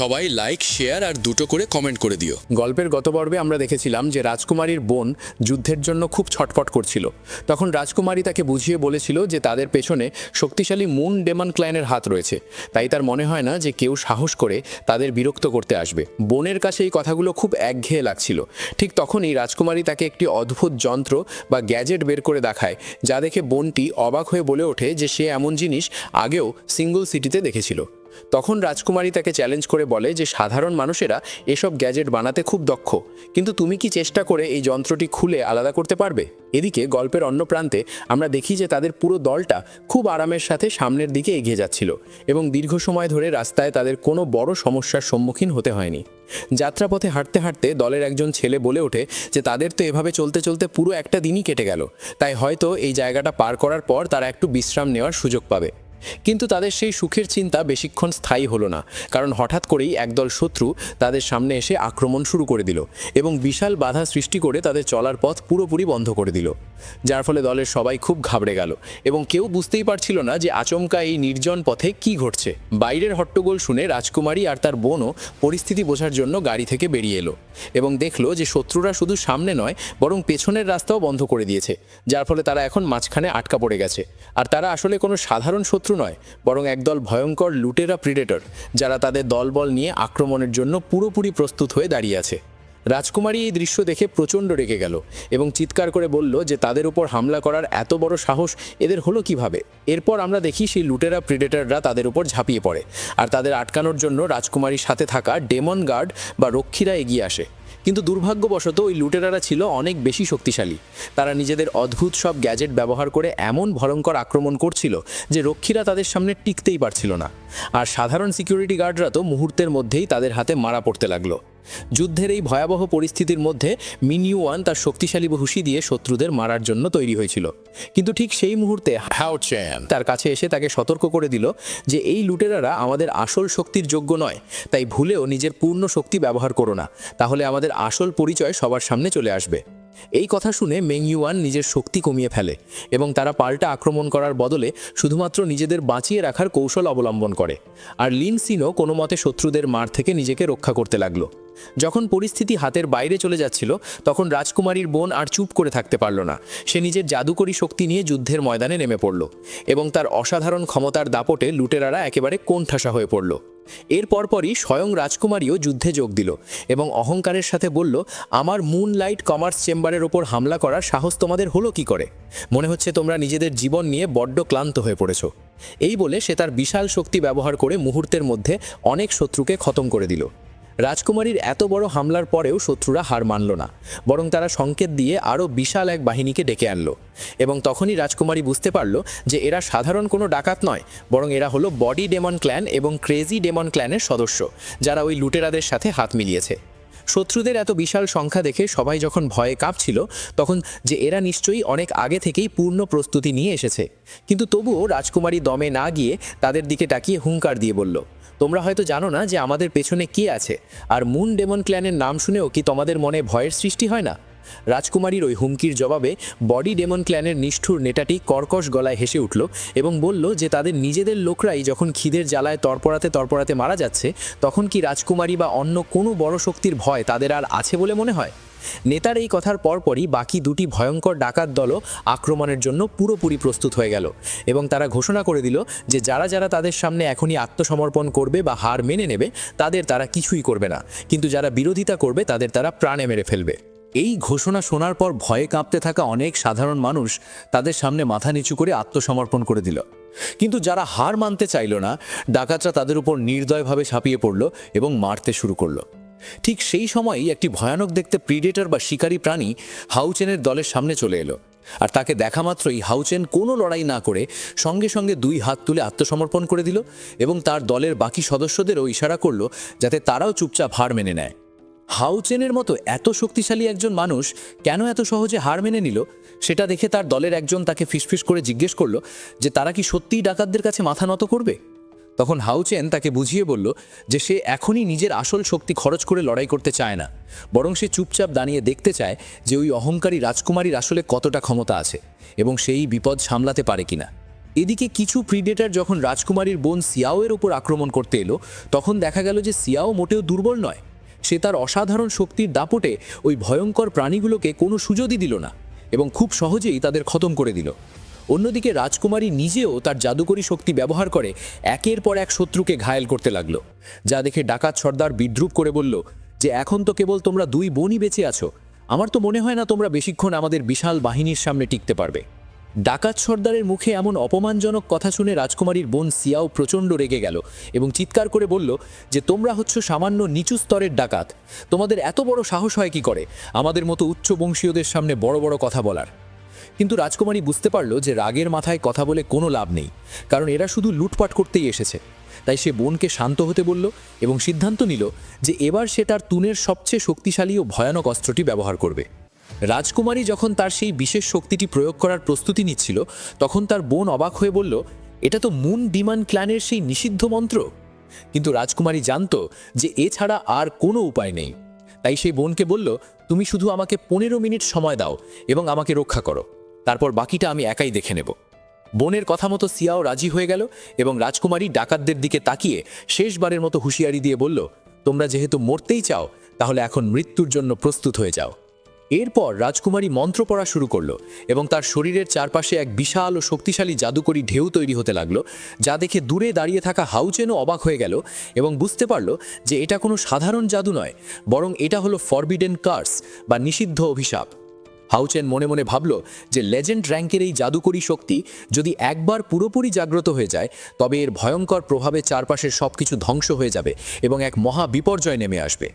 সবাই like share আর দুটো করে কমেন্ট করে দিও। গল্পের গত পর্বে আমরা দেখেছিলাম যে রাজকুমারীর বোন যুদ্ধের জন্য খুব ছটফট করছিল। তখন রাজকুমারী তাকে বুঝিয়ে বলেছিল যে তাদের পেছনে শক্তিশালী মুন ডেমন ক্লাইনের হাত রয়েছে। তাই তার মনে হয় না যে কেউ সাহস করে তাদের বিরক্ত করতে আসবে। বোনের কাছে এই কথাগুলো খুব একঘেয়ে লাগছিল। ঠিক তখনই রাজকুমারী তাকে একটি অদ্ভুত যন্ত্র বা গ্যাজেট বের করে দেখায়, যা দেখে বোনটি অবাক হয়ে বলে ওঠে যে সে এমন জিনিস আগেও সিঙ্গল সিটিতে দেখেছিল। তখন রাজকুমারী তাকে চ্যালেঞ্জ করে বলে যে, সাধারণ মানুষেরা এসব গ্যাজেট বানাতে খুব দক্ষ। কিন্তু তুমি কি চেষ্টা করে এই যন্ত্রটি খুলে আলাদা করতে পারবে? এদিকে গল্পের অন্য প্রান্তে আমরা দেখি যে, তাদের পুরো দলটা খুব আরামের সাথে সামনের দিকে এগিয়ে যাচ্ছিল এবং দীর্ঘ সময় ধরে রাস্তায় তাদের কোনো বড় সমস্যার সম্মুখীন হতে হয়নি। যাত্রাপথে হাঁটতে হাঁটতে দলের একজন ছেলে বলে ওঠে যে, তাদের তো এভাবে চলতে চলতে পুরো একটা দিনই কেটে গেল। তাই হয়তো এই জায়গাটা পার করার পর তারা একটু বিশ্রাম নেওয়ার সুযোগ পাবে। কিন্তু তাদের সেই সুখের চিন্তা বেশিক্ষণ স্থায়ী হলো না, কারণ হঠাৎ করেই একদল শত্রু তাদের সামনে এসে আক্রমণ শুরু করে দিল এবং বিশাল বাধা সৃষ্টি করে তাদের চলার পথ পুরোপুরি বন্ধ করে দিল। যার ফলে দলের সবাই খুব ঘাবড়ে গেল এবং কেউ বুঝতেই পারছিল না যে আচমকা এই নির্জন পথে কি ঘটছে। বাইরের হট্টগোল শুনে রাজকুমারী আর তার বোনও পরিস্থিতি বোঝার জন্য গাড়ি থেকে বেরিয়ে এলো এবং দেখল যে শত্রুরা শুধু সামনে নয়, বরং পেছনের রাস্তাও বন্ধ করে দিয়েছে, যার ফলে তারা এখন মাঝখানে আটকা পড়ে গেছে। আর তারা আসলে কোনো সাধারণ শত্রু নয়, বরং একদল ভয়ঙ্কর লুটেরা প্রিডেটর যারা তাদের দলবল নিয়ে আক্রমণের জন্য পুরোপুরি প্রস্তুত হয়ে দাঁড়িয়ে আছে। রাজকুমারী এই দৃশ্য দেখে প্রচণ্ড রেগে গেল এবং চিৎকার করে বলল যে তাদের উপর হামলা করার এত বড় সাহস এদের হলো কীভাবে? এরপর আমরা দেখি সেই লুটেরা প্রিডেটররা তাদের উপর ঝাঁপিয়ে পড়ে, আর তাদের আটকানোর জন্য রাজকুমারীর সাথে থাকা ডেমন গার্ড বা রক্ষীরা এগিয়ে আসে। কিন্তু দুর্ভাগ্যবশত ওই লুটেরারা ছিল অনেক বেশি শক্তিশালী। তারা নিজেদের অদ্ভুত সব গ্যাজেট ব্যবহার করে এমন ভয়ঙ্কর আক্রমণ করছিল যে রক্ষীরা তাদের সামনে টিকতেই পারছিল না। আর সাধারণ সিকিউরিটি গার্ডরা তো মুহূর্তের মধ্যেই তাদের হাতে মারা পড়তে লাগল। যুদ্ধের এই ভয়াবহ পরিস্থিতির মধ্যে মিনিওয়ান তার শক্তিশালী বহুষি দিয়ে শত্রুদের মারার জন্য তৈরি হয়েছিল। কিন্তু ঠিক সেই মুহূর্তে হাও চ্যান। তার কাছে এসে তাকে সতর্ক করে দিল যে এই লুটেরারা আমাদের আসল শক্তির যোগ্য নয় তাই ভুলেও নিজের পূর্ণ শক্তি ব্যবহার করো না তাহলে আমাদের আসল পরিচয় সবার সামনে চলে আসবে। এই কথা শুনে মেংইউয়ান নিজের শক্তি কমিয়ে ফেলে এবং তারা পাল্টা আক্রমণ করার বদলে শুধুমাত্র নিজেদের বাঁচিয়ে রাখার কৌশল অবলম্বন করে। আর লিন সিনও কোনো মতে শত্রুদের মার থেকে নিজেকে রক্ষা করতে লাগল। যখন পরিস্থিতি হাতের বাইরে চলে যাচ্ছিল, তখন রাজকুমারীর বোন আর চুপ করে থাকতে পারল না। সে নিজের জাদুকরী শক্তি নিয়ে যুদ্ধের ময়দানে নেমে পড়ল এবং তার অসাধারণ ক্ষমতার দাপটে লুটেরারা একেবারে কোণঠাসা হয়ে পড়ল। এর পরপরই স্বয়ং রাজকুমারীও যুদ্ধে যোগ দিল এবং অহংকারের সাথে বলল, আমার মুন লাইট কমার্স চেম্বারের ওপর হামলা করার সাহস তোমাদের হলো কি করে? মনে হচ্ছে তোমরা নিজেদের জীবন নিয়ে বড্ড ক্লান্ত হয়ে পড়েছ। এই বলে সে তার বিশাল শক্তি ব্যবহার করে মুহূর্তের মধ্যে অনেক শত্রুকে খতম করে দিল। রাজকুমারীর এত বড় হামলার পরেও শত্রুরা হার মানল না, বরং তারা সংকেত দিয়ে আরও বিশাল এক বাহিনীকে ডেকে আনলো। এবং তখনই রাজকুমারী বুঝতে পারল যে এরা সাধারণ কোনো ডাকাত নয়, বরং এরা হলো বডি ডেমন ক্ল্যান এবং ক্রেজি ডেমন ক্ল্যানের সদস্য, যারা ওই লুটেরাদের সাথে হাত মিলিয়েছে। শত্রুদের এত বিশাল সংখ্যা দেখে সবাই যখন ভয়ে কাঁপছিল, তখন যে এরা নিশ্চয়ই অনেক আগে থেকেই পূর্ণ প্রস্তুতি নিয়ে এসেছে। কিন্তু তবুও রাজকুমারী দমে না গিয়ে তাদের দিকে তাকিয়ে হুঙ্কার দিয়ে বলল তোমরা হয়তো জানো না যে আমাদের পেছনে কে আছে। আর মুন ডেমন ক্ল্যানের নাম শুনেও কি তোমাদের মনে ভয়ের সৃষ্টি হয় না? রাজকুমারীর ওই হুমকির জবাবে বডি ডেমন ক্ল্যানের নিষ্ঠুর নেটাটি কর্কশ গলায় হেসে উঠল এবং বলল যে তাদের নিজেদের লোকরাই যখন খিদের জ্বালায় তরপরাতে তরপরাতে মারা যাচ্ছে, তখন কি রাজকুমারী বা অন্য কোনো বড় শক্তির ভয় তাদের আর আছে বলে মনে হয়? নেতার এই কথার পরপরই বাকি দুটি ভয়ঙ্কর ডাকাত দলও আক্রমণের জন্য পুরোপুরি প্রস্তুত হয়ে গেল এবং তারা ঘোষণা করে দিল যে যারা যারা তাদের সামনে এখনই আত্মসমর্পণ করবে বা হার মেনে নেবে, তাদের তারা কিছুই করবে না। কিন্তু যারা বিরোধিতা করবে, তাদের তারা প্রাণে মেরে ফেলবে। এই ঘোষণা শোনার পর ভয়ে কাঁপতে থাকা অনেক সাধারণ মানুষ তাদের সামনে মাথা নিচু করে আত্মসমর্পণ করে দিল। কিন্তু যারা হার মানতে চাইল না, ডাকাতরা তাদের উপর নির্দয়ভাবে ঝাঁপিয়ে পড়ল এবং মারতে শুরু করল। ঠিক সেই সময়ই একটি ভয়ানক দেখতে প্রিডেটর বা শিকারী প্রাণী হাউচেনের দলের সামনে চলে এলো। আর তাকে দেখা মাত্রই হাউচেন কোনো লড়াই না করে সঙ্গে সঙ্গে দুই হাত তুলে আত্মসমর্পণ করে দিল এবং তার দলের বাকি সদস্যদেরও ইশারা করল যাতে তারাও চুপচাপ হার মেনে নেয়। হাউচেনের মতো এত শক্তিশালী একজন মানুষ কেন এত সহজে হার মেনে নিল সেটা দেখে তার দলের একজন তাকে ফিসফিস করে জিজ্ঞেস করল যে তারা কি সত্যিই ডাকাতদের কাছে মাথা নত করবে? তখন হাউচেন তাকে বুঝিয়ে বলল যে সে এখনই নিজের আসল শক্তি খরচ করে লড়াই করতে চায় না। বরং সে চুপচাপ দাঁড়িয়ে দেখতে চায় যে ওই অহংকারী রাজকুমারীর আসলে কতটা ক্ষমতা আছে এবং সেই বিপদ সামলাতে পারে কিনা। এদিকে কিছু প্রিডেটার যখন রাজকুমারীর বোন সিয়াওয়ের উপর আক্রমণ করতে এলো, তখন দেখা গেল যে সিয়াও মোটেও দুর্বল নয়। সে তার অসাধারণ শক্তির দাপটে ওই ভয়ঙ্কর প্রাণীগুলোকে কোনো সুযোগই দিল না এবং খুব সহজেই তাদের খতম করে দিল। অন্যদিকে রাজকুমারী নিজেও তার জাদুকরী শক্তি ব্যবহার করে একের পর এক শত্রুকে ঘায়েল করতে লাগল। যা দেখে ডাকাত সর্দার বিদ্রুপ করে বলল, যে এখন তো কেবল তোমরা দুই বোনই বেঁচে আছো। আমার তো মনে হয় না তোমরা বেশিক্ষণ আমাদের বিশাল বাহিনীর সামনে টিকতে পারবে। ডাকাত সর্দারের মুখে এমন অপমানজনক কথা শুনে রাজকুমারীর বোন সিয়াও প্রচণ্ড রেগে গেল এবং চিৎকার করে বলল, যে তোমরা হচ্ছ সামান্য নিচু স্তরের ডাকাত। তোমাদের এত বড় সাহস হয় কি করে? আমাদের মতো উচ্চ বংশীয়দের সামনে বড় বড় কথা বলার। কিন্তু রাজকুমারী বুঝতে পারল যে রাগের মাথায় কথা বলে কোনো লাভ নেই, কারণ এরা শুধু লুটপাট করতেই এসেছে। তাই সে বোনকে শান্ত হতে বলল এবং সিদ্ধান্ত নিল যে এবার সে তার তুনের সবচেয়ে শক্তিশালী ও ভয়ানক অস্ত্রটি ব্যবহার করবে। রাজকুমারী যখন তার সেই বিশেষ শক্তিটি প্রয়োগ করার প্রস্তুতি নিচ্ছিল, তখন তার বোন অবাক হয়ে বলল, এটা তো মুন ডিমান ক্ল্যানের সেই নিষিদ্ধ মন্ত্র? কিন্তু রাজকুমারী জানত যে এছাড়া আর কোনো উপায় নেই। তাই সেই বোনকে বলল, তুমি শুধু আমাকে পনেরো মিনিট সময় দাও এবং আমাকে রক্ষা করো। তারপর বাকিটা আমি একাই দেখে নেব। বোনের কথা মতো সিয়াও রাজি হয়ে গেল এবং রাজকুমারী ডাকাতদের দিকে তাকিয়ে শেষবারের মতো হুঁশিয়ারি দিয়ে বলল, তোমরা যেহেতু মরতেই চাও, তাহলে এখন মৃত্যুর জন্য প্রস্তুত হয়ে যাও। এরপর রাজকুমারী মন্ত্র পড়া শুরু করল এবং তার শরীরের চারপাশে এক বিশাল ও শক্তিশালী জাদুকরী ঢেউ তৈরি হতে লাগল, যা দেখে দূরে দাঁড়িয়ে থাকা হাউচেনও অবাক হয়ে গেল এবং বুঝতে পারল যে এটা কোনো সাধারণ জাদু নয়, বরং এটা হলো ফরবিডেন কার্স বা নিষিদ্ধ অভিশাপ। হাউচেন মনে মনে ভাবল যে লেজেন্ড র্যাঙ্কের এই জাদুকরী শক্তি যদি একবার পুরোপুরি জাগ্রত হয়ে যায়, তবে এর ভয়ঙ্কর প্রভাবে চারপাশের সব কিছু ধ্বংস হয়ে যাবে এবং এক মহা বিপর্যয় নেমে আসবে।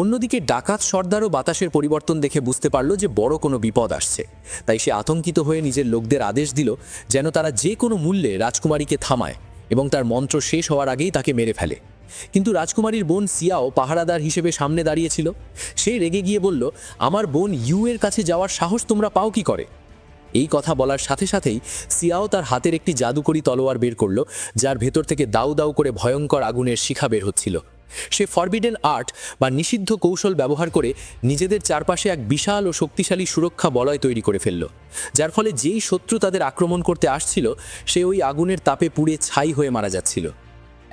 অন্যদিকে ডাকাত সর্দারও বাতাসের পরিবর্তন দেখে বুঝতে পারল যে বড় কোনো বিপদ আসছে। তাই সে আতঙ্কিত হয়ে নিজের লোকদের আদেশ দিল যেন তারা যে কোনো মূল্যে রাজকুমারীকে থামায় এবং তার মন্ত্র শেষ হওয়ার আগেই তাকে মেরে ফেলে। কিন্তু রাজকুমারীর বোন সিয়াও পাহারাদার হিসেবে সামনে দাঁড়িয়েছিল। সে রেগে গিয়ে বলল, আমার বোন ইউ এর কাছে যাওয়ার সাহস তোমরা পাও কি করে? এই কথা বলার সাথে সাথেই সিয়াও তার হাতের একটি জাদুকরি তলোয়ার বের করল, যার ভেতর থেকে দাউ দাউ করে ভয়ঙ্কর আগুনের শিখা বের হচ্ছিল। সে ফরবিডেন আর্ট বা নিষিদ্ধ কৌশল ব্যবহার করে নিজেদের চারপাশে এক বিশাল ও শক্তিশালী সুরক্ষা বলয় তৈরি করে ফেলল, যার ফলে যেই শত্রু তাদের আক্রমণ করতে আসছিল, সে ওই আগুনের তাপে পুড়ে ছাই হয়ে মারা যাচ্ছিল।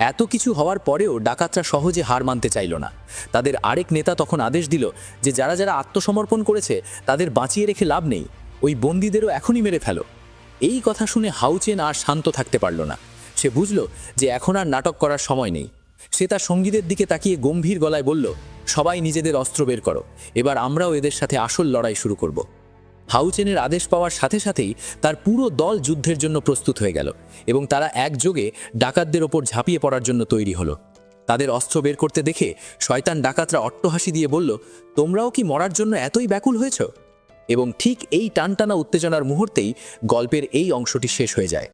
এত কিছু হওয়ার পরেও ডাকাতরা সহজে হার মানতে চাইল না। তাদের আরেক নেতা তখন আদেশ দিল যে যারা যারা আত্মসমর্পণ করেছে, তাদের বাঁচিয়ে রেখে লাভ নেই। ওই বন্দীদেরও এখনই মেরে ফেলো। এই কথা শুনে হাউচেন আর শান্ত থাকতে পারল না। সে বুঝল যে এখন আর নাটক করার সময় নেই। সে তার সঙ্গীদের দিকে তাকিয়ে গম্ভীর গলায় বলল, সবাই নিজেদের অস্ত্র বের করো। এবার আমরাও এদের সাথে আসল লড়াই শুরু করব। হাউচেনের আদেশ পাওয়ার সাথে সাথেই তার পুরো দল যুদ্ধের জন্য প্রস্তুত হয়ে গেল এবং তারা একযোগে ডাকাতদের ওপর ঝাঁপিয়ে পড়ার জন্য তৈরি হলো। তাদের অস্ত্র বের করতে দেখে শয়তান ডাকাতরা অট্টহাসি দিয়ে বলল, তোমরাও কি মরার জন্য এতই ব্যাকুল হয়েছ? এবং ঠিক এই টানটানা উত্তেজনার মুহূর্তেই গল্পের এই অংশটি শেষ হয়ে যায়।